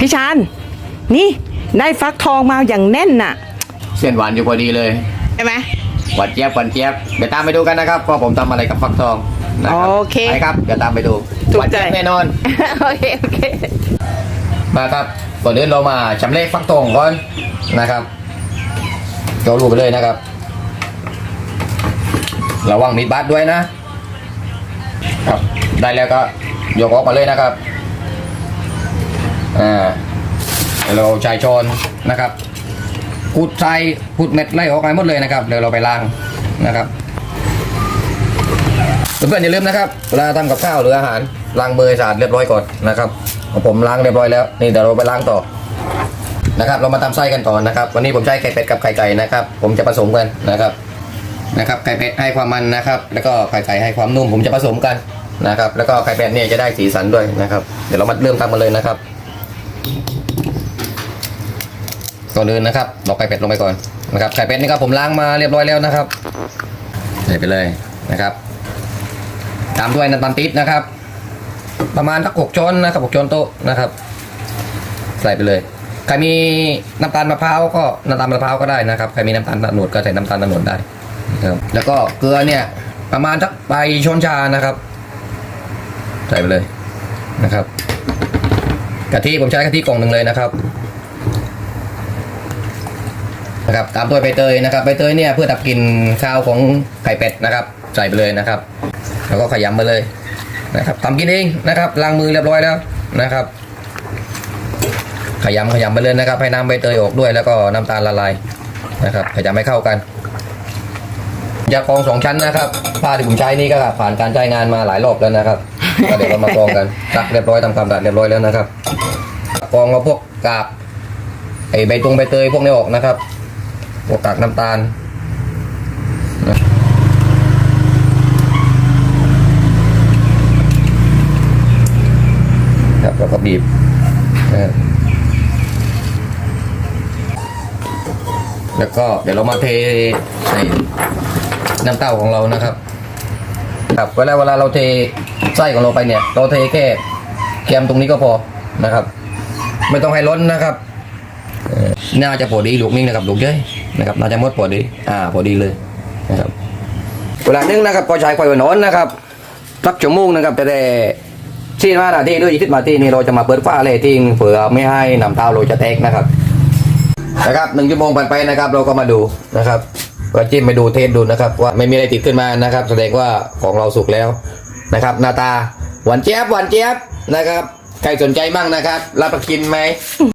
พี่ชานนี่ได้ฟักทองมาอย่างแน่นน่ะ เส้นหวานอยู่พอดีเลยใช่ไหม หวานเจี๊ยบหวานเจี๊ยบเดี๋ยวตามไปดูกันนะครับว่าผมทำอะไรกับฟักทองนะครัโอเคไปครับเดี๋ยวตามไปดูถูกหวานเจี๊ยบใจแน่นอน โอเค โอเค มาครับก่อนอื่นเรามาชำเละฟักทองก่อนนะครับโจลูไปเลยนะครับ ระวังมีดบาดด้วยนะครับ ได้แล้วก็ยกออกมาเลยนะครับ อ่าเดี๋ยวเราใช้ช้อนนะครับพูดใส่พูดเม็ดไล่ออกไปหมดเลยนะครับเดี๋ยวเราไปล้างนะครับเพื่อนๆอย่าลืมนะครับเวลาทำกับข้าวหรืออาหารล้างมือให้สะอาดเรียบร้อยก่อนนะครับของผมล้างเรียบร้อยแล้วนี่เดี๋ยวเราไปล้างต่อนะครับ เรามาทำไส้กันต่อนะครับ วันนี้ผมใช้ไข่เป็ดกับไข่ไก่นะครับ ผมจะผสมกันนะครับนะครับไข่เป็ดให้ความมันนะครับ แล้วก็ไข่ไก่ให้ความนุ่มผมจะผสมกันนะครับ แล้วก็ไข่เป็ดเนี่ยจะได้สีสันด้วยนะครับ เดี๋ยวเรามาเริ่มทำกันเลยนะครับ ก่อนอื่นนะครับเราไข่เป็ดลงไปก่อนนะครับไข่เป็ดนี่ครับผมล้างมาเรียบร้อยแล้วนะครับใส่ไปเลยนะครับ ตามด้วยน้ำตาลปี๊บนะครับ ประมาณสักหกช้อนนะครับหกช้อนโต๊ะนะครับ ใส่ไปเลยใครมีน้ำตาลมะพร้าวก็น้ำตาลมะพร้าวก็ได้นะครับใครมีน้ำตาลตะโนดก็ใส่น้ำตาลตะโนดได้ครับแล้วก็เกลือเนี่ยประมาณสักใบช้อนชานะครับ ใส่ไปเลยนะครับ กะทิผมใช้กะทิกล่องหนึ่งเลยนะครับนะครับตามด้วยใบเตยนะครับใบเตยเนี่ยเพื่อดับกลิ่นคาวของไข่เป็ดนะครับ ใส่ไปเลยนะครับ แล้วก็ขยำไปเลยนะครับทำกินเองนะครับล้างมือเรียบร้อยแล้วนะครับ ขยำขยำไปเลยนะครับ ให้น้ำใบเตยออกด้วย แล้วก็น้ำตาลละลายนะครับขยำให้เข้ากัน ยากรองสองชั้นนะครับผ้าที่ผมใช้นี่ก็ผ่านการใช้งานมาหลายรอบแล้วนะครับก็เดี๋ยวเรามากรองกันตักเรียบร้อยทำความสะอาดเรียบร้อยแล้วนะครับกรองเอาพวกกากไอใบตรงใบเตยพวกนี้ออกนะครับพวกกากน้ำตาลนะครับแล้วก็บีบแล้วก็เดี๋ยวเรามาเทใน น้ำเต้าของเรานะครับ ครับเวลาเวลาเราเทไส้ของเราไปเนี่ยเราเทแค่แกมตรงนี้ก็พอนะครับ ไม่ต้องให้ล้นนะครับน่าจะพอดีลูกนี่นะครับลูกเย้ยนะครับน่าจะมดพอดีอ่าพอดีเลยนะครับ เวลานึ่งนะครับก็ใช้ไฟอ่อนนะครับสักชั่วโมงนะครับแต่แต่ที่มานาทีด้วยยี่สิบนาทีนี่เราจะมาเปิดฝ้าเลยทิ้งเผื่อไม่ให้น้ำเต้าเราจะแตกนะครับนะครับหนึ่งชั่วโมงผ่านไปนะครับ เราก็มาดูนะครับ ก็จิ้มไปดูเทสดูนะครับว่าไม่มีอะไรติดขึ้นมานะครับ แสดงว่าของเราสุกแล้วนะครับหน้าตาหวานเจี๊ยบหวานเจี๊ยบนะครับใครสนใจมั่งนะครับ รับประกินไหม